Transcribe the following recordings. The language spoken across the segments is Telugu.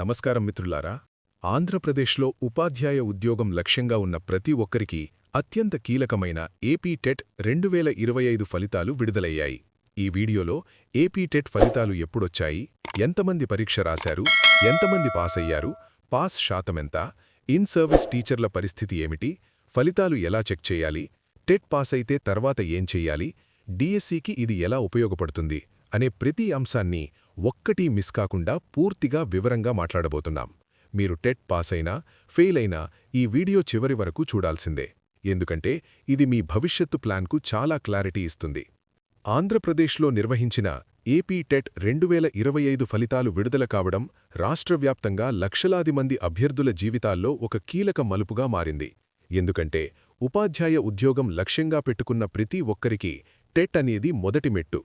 నమస్కారం మిత్రులారా. ఆంధ్రప్రదేశ్లో ఉపాధ్యాయ ఉద్యోగం లక్ష్యంగా ఉన్న ప్రతి ఒక్కరికి అత్యంత కీలకమైన ఏపీ టెట్ రెండు వేల ఇరవై ఐదు ఫలితాలు విడుదలయ్యాయి. ఈ వీడియోలో ఏపీ టెట్ ఫలితాలు ఎప్పుడొచ్చాయి? ఎంతమంది పరీక్ష రాశారు? ఎంతమంది పాస్ అయ్యారు పాస్ శాతమెంత? ఇన్ సర్వీస్ టీచర్ల పరిస్థితి ఏమిటి? ఫలితాలు ఎలా చెక్ చేయాలి? టెట్ పాస్ అయితే తర్వాత ఏం చెయ్యాలి డిఎస్సికి ఇది ఎలా ఉపయోగపడుతుంది? అనే ప్రతి అంశాన్ని ఒక్కటి మిస్ కాకుండా పూర్తిగా వివరంగా మాట్లాడబోతున్నాం. మీరు టెట్ పాస్ అయినా ఫెయిల్ అయినా ఈ వీడియో చివరి వరకు చూడాల్సిందే. ఎందుకంటే ఇది మీ భవిష్యత్తు ప్లాన్కు చాలా క్లారిటీ ఇస్తుంది. ఆంధ్రప్రదేశ్లో నిర్వహించిన ఏపీ టెట్ రెండు వేల ఇరవై ఐదు ఫలితాలు విడుదల కావడం రాష్ట్రవ్యాప్తంగా లక్షలాది మంది అభ్యర్థుల జీవితాల్లో ఒక కీలక మలుపుగా మారింది. ఎందుకంటే ఉపాధ్యాయ ఉద్యోగం లక్ష్యంగా పెట్టుకున్న ప్రతి ఒక్కరికి టెట్ అనేది మొదటి మెట్టు.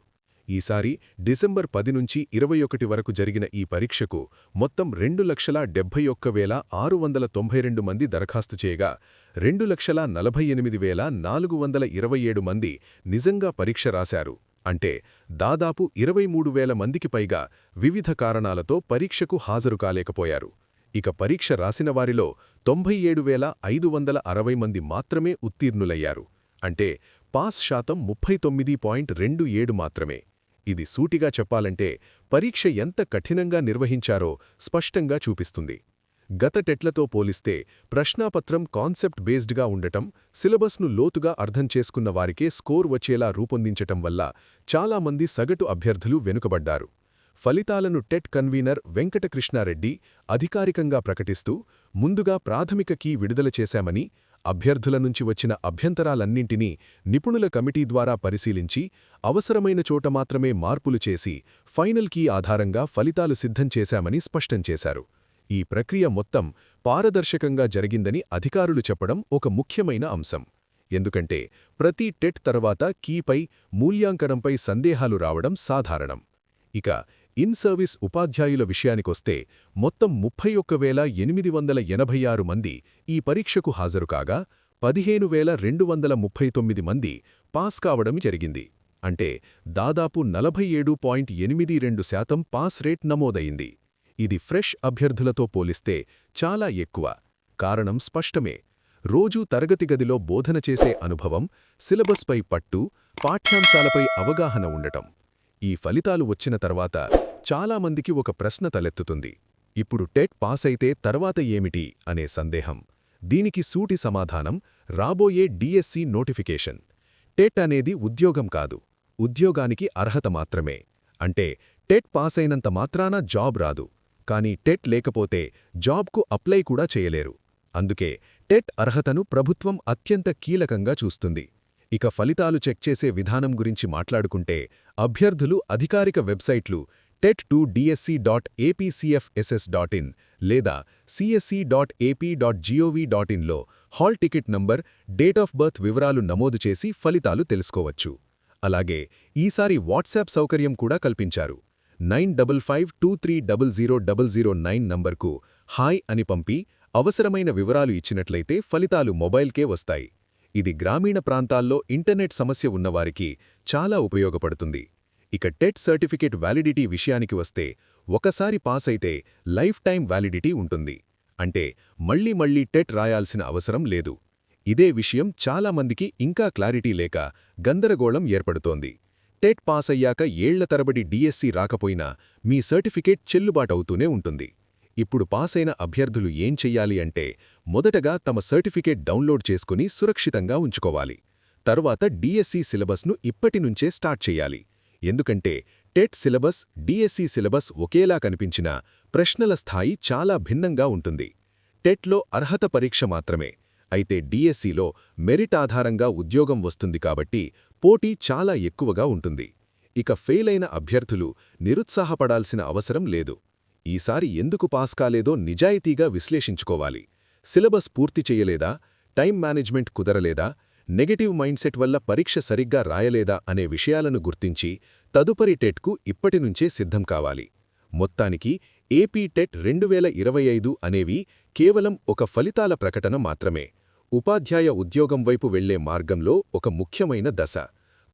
ఈసారి డిసెంబర్ పది నుంచి ఇరవై ఒకటి వరకు జరిగిన ఈ పరీక్షకు మొత్తం రెండు లక్షల డెబ్బై ఒక్క వేల ఆరు వందల తొంభై రెండు మంది దరఖాస్తు చేయగా రెండు లక్షల నలభై ఎనిమిది వేల నాలుగు వందల ఇరవై ఏడు మంది నిజంగా పరీక్ష రాశారు. అంటే దాదాపు ఇరవై మూడు వేల మందికి పైగా వివిధ కారణాలతో పరీక్షకు హాజరు కాలేకపోయారు. ఇక పరీక్ష రాసిన వారిలో తొంభై ఏడు వేల ఐదు వందల అరవై మంది మాత్రమే ఉత్తీర్ణులయ్యారు. అంటే పాస్ శాతం ముప్పై తొమ్మిది పాయింట్ రెండు ఏడు మాత్రమే. ఇది సూటిగా చెప్పాలంటే పరీక్ష ఎంత కఠినంగా నిర్వహించారో స్పష్టంగా చూపిస్తుంది. గత టెట్లతో పోలిస్తే ప్రశ్నాపత్రం కాన్సెప్ట్ బేస్డ్గా ఉండటం సిలబస్ను లోతుగా అర్థం చేసుకున్న వారికే స్కోర్ వచ్చేలా రూపొందించటం వల్ల చాలామంది సగటు అభ్యర్థులు వెనుకబడ్డారు. ఫలితాలను టెట్ కన్వీనర్ వెంకటకృష్ణారెడ్డి అధికారికంగా ప్రకటిస్తూ ముందుగా ప్రాథమిక కీ విడుదల చేశామని అభ్యర్థుల నుంచి వచ్చిన అభ్యంతరాలన్నింటినీ నిపుణుల కమిటీ ద్వారా పరిశీలించి అవసరమైన చోట మాత్రమే మార్పులు చేసి ఫైనల్ కీ ఆధారంగా ఫలితాలు సిద్ధం చేశామని స్పష్టం చేశారు. ఈ ప్రక్రియ మొత్తం పారదర్శకంగా జరిగిందని అధికారులు చెప్పడం ఒక ముఖ్యమైన అంశం. ఎందుకంటే ప్రతి టెట్ తర్వాత కీపై మూల్యాంకనంపై సందేహాలు రావడం సాధారణం. ఇక ఇన్ సర్వీస్ ఉపాధ్యాయుల విషయానికొస్తే మొత్తం ముప్పై ఒక్క వేల ఎనిమిది వందల ఎనభై ఆరు మంది ఈ పరీక్షకు హాజరుకాగా పదిహేను వేల రెండు వందల ముప్పై తొమ్మిది మంది పాస్ కావడం జరిగింది. అంటే దాదాపు నలభై ఏడు పాయింట్ ఎనిమిది రెండు శాతం పాస్ రేట్ నమోదయింది. ఇది ఫ్రెష్ అభ్యర్థులతో పోలిస్తే చాలా ఎక్కువ. కారణం స్పష్టమే. రోజూ తరగతి గదిలో బోధన చేసే అనుభవం సిలబస్పై పట్టు పాఠ్యాంశాలపై అవగాహన ఉండటం. ఈ ఫలితాలు వచ్చిన తర్వాత చాలామందికి ఒక ప్రశ్న తలెత్తుతుంది. ఇప్పుడు టెట్ పాస్ అయితే తర్వాత ఏమిటి అనే సందేహం. దీనికి సూటి సమాధానం రాబోయే డిఎస్సి నోటిఫికేషన్. టెట్ అనేది ఉద్యోగం కాదు. ఉద్యోగానికి అర్హత మాత్రమే. అంటే టెట్ పాస్ అయినంత మాత్రాన జాబ్ రాదు. కానీ టెట్ లేకపోతే జాబ్కు అప్లై కూడా చేయలేరు. అందుకే టెట్ అర్హతను ప్రభుత్వం అత్యంత కీలకంగా చూస్తుంది. ఇక ఫలితాలు చెక్ చేసే విధానం గురించి మాట్లాడుకుంటే అభ్యర్థులు అధికారిక వెబ్సైట్లు TET two DSC dot APCFSS dot in లేదా CSC dot AP dot GOV dot ఇన్లో hall ticket number date of birth వివరాలు నమోదు చేసి ఫలితాలు తెలుసుకోవచ్చు. అలాగే ఈసారి వాట్సాప్ సౌకర్యం కూడా కల్పించారు. Nine double five two three double zero double zero nine నంబర్కు హాయ్ అని పంపి అవసరమైన వివరాలు ఇచ్చినట్లయితే ఫలితాలు మొబైల్కే వస్తాయి. ఇది గ్రామీణ ప్రాంతాల్లో ఇంటర్నెట్ సమస్య ఉన్నవారికి చాలా ఉపయోగపడుతుంది. ఇక టెట్ సర్టిఫికేట్ వ్యాలిడిటీ విషయానికి వస్తే ఒకసారి పాస్ అయితే లైఫ్ టైం వ్యాలిడిటీ ఉంటుంది. అంటే మళ్ళీ మళ్ళీ టెట్ రాయాల్సిన అవసరం లేదు. ఇదే విషయం చాలామందికి ఇంకా క్లారిటీ లేక గందరగోళం ఏర్పడుతోంది. టెట్ పాస్ అయ్యాక ఏళ్ళ తరబడి డిఎస్సి రాకపోయినా మీ సర్టిఫికేట్ చెల్లుబాటవుతూనే ఉంటుంది. ఇప్పుడు పాసైన అభ్యర్థులు ఏం చెయ్యాలి అంటే మొదటగా తమ సర్టిఫికేట్ డౌన్లోడ్ చేసుకుని సురక్షితంగా ఉంచుకోవాలి. తర్వాత డిఎస్సి సిలబస్ను ఇప్పటినుంచే స్టార్ట్ చెయ్యాలి. ఎందుకంటే టెట్ సిలబస్ డిఎస్సి సిలబస్ ఒకేలా కనిపించినా ప్రశ్నల స్థాయి చాలా భిన్నంగా ఉంటుంది. టెట్లో అర్హత పరీక్ష మాత్రమే. అయితే డిఎస్సిలో మెరిట్ ఆధారంగా ఉద్యోగం వస్తుంది కాబట్టి పోటీ చాలా ఎక్కువగా ఉంటుంది. ఇక ఫెయిలైన అభ్యర్థులు నిరుత్సాహపడాల్సిన అవసరం లేదు. ఈసారి ఎందుకు పాస్ కాలేదో నిజాయితీగా విశ్లేషించుకోవాలి. సిలబస్ పూర్తి చేయలేదా? టైం మేనేజ్మెంట్ కుదరలేదా? నెగటివ్ మైండ్సెట్ వల్ల పరీక్ష సరిగ్గా రాయలేదా అనే విషయాలను గుర్తించి తదుపరి టెట్కు ఇప్పటినుంచే సిద్ధం కావాలి. మొత్తానికి ఏపీ టెట్ రెండు వేల ఇరవై ఐదు అనేవి కేవలం ఒక ఫలితాల ప్రకటన మాత్రమే. ఉపాధ్యాయ ఉద్యోగం వైపు వెళ్ళే మార్గంలో ఒక ముఖ్యమైన దశ.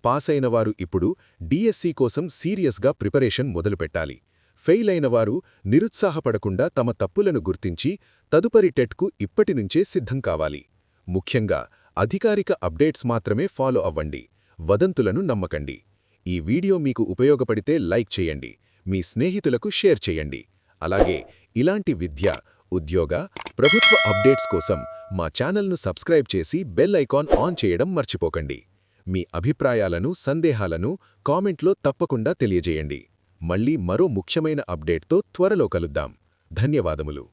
పాసైనవారు ఇప్పుడు డిఎస్సి కోసం సీరియస్గా ప్రిపరేషన్ మొదలుపెట్టాలి. ఫెయిల్ అయినవారు నిరుత్సాహపడకుండా తమ తప్పులను గుర్తించి తదుపరి టెట్కు ఇప్పటినుంచే సిద్ధం కావాలి. ముఖ్యంగా అధికారిక అప్డేట్స్ మాత్రమే ఫాలో అవ్వండి వదంతులను నమ్మకండి. ఈ వీడియో మీకు ఉపయోగపడితే లైక్ చేయండి మీ స్నేహితులకు షేర్ చేయండి. అలాగే ఇలాంటి విద్య ఉద్యోగ ప్రభుత్వ అప్డేట్స్ కోసం మా ఛానల్ను సబ్స్క్రైబ్ చేసి బెల్ ఐకాన్ ఆన్ చేయడం మర్చిపోకండి. మీ అభిప్రాయాలను సందేహాలను కామెంట్లో తప్పకుండా తెలియజేయండి. మళ్ళీ మరో ముఖ్యమైన అప్డేట్తో త్వరలో కలుద్దాం. ధన్యవాదములు.